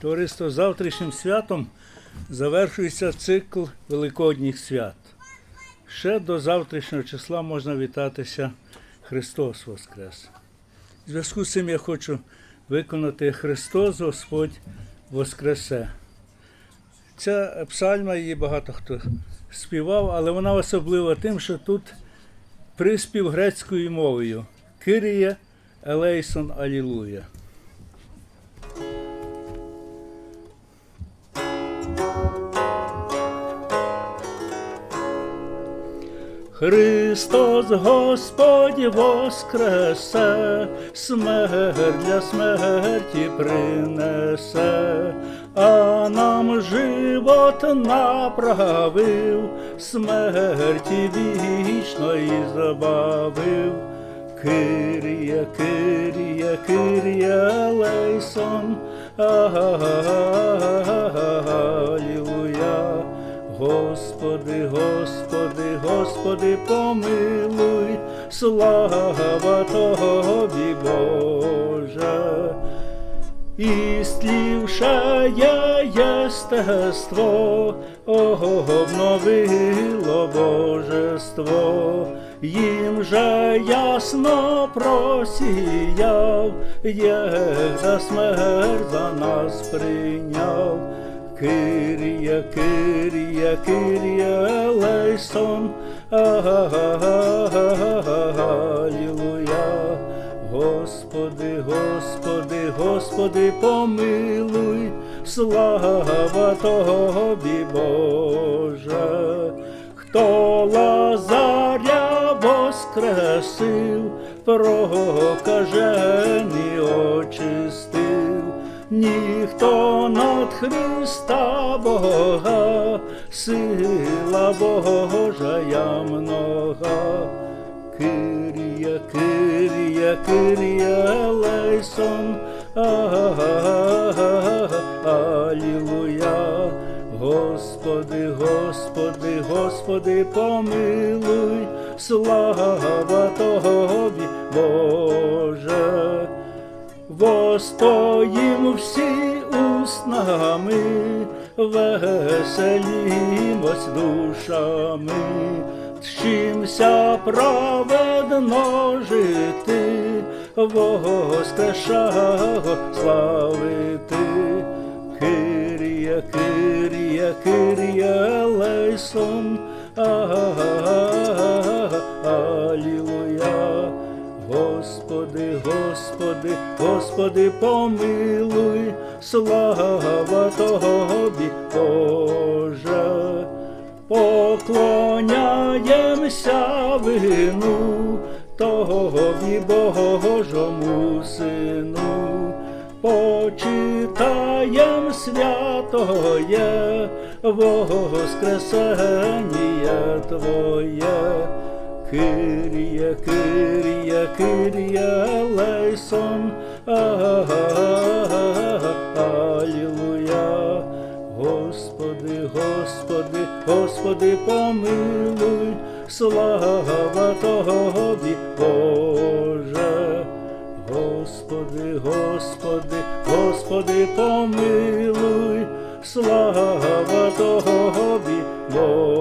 Товариство завтрашнім святом завершується цикл Великодніх свят. Ще до завтрашнього числа можна вітатися Христос Воскрес. В зв'язку з цим я хочу виконати Христос Господь Воскресе. Ця псальма її багато хто співав, але вона особлива тим, що тут приспів грецькою мовою. Киріє Елейсон Алілуя. Христос Господь воскресе, смерть для смерті принесе, а нам живот направив, смерті вічної забавив. Кирія, Кирія, Кирія, Лейсон, Алілуя. Господи, помилуй, слава Тобі, Боже. Істлівше єстество, обновило божество, їм же ясно просіяв, як за смерть за нас прийняв. Кирія, Кирія, Кирія, Лейсон, Алілуя. Господи, Господи, Господи, помилуй, слава Тобі, Боже. Хто Лазаря воскресив, прокажені очистив, ніхто над Христа Бога, сила Божа я много. Кирія, Кирія, Кирія, Лейсон, Алілуя. Господи, Господи, Господи, помилуй, слава Тобі, Боже. Воспоїм всі уснами, веселімось душами, Вчимся праведно жити, воскрешаго славити. Кирія, Кирія, Кирія, Лейсон, Алілуя. Господи, Господи, Господи, помилуй, слава Тобі, Боже. Поклоняємося вину Тобі, Божому Сину, почитаєм святоє, Воскресення Твоє. Кирія, Кирія, Кирія, Лейсон, Алілуя. Господи, Господи, Господи, помилуй, слава Тобі, Боже. Господи, Господи, Господи, помилуй, слава Тобі, Боже.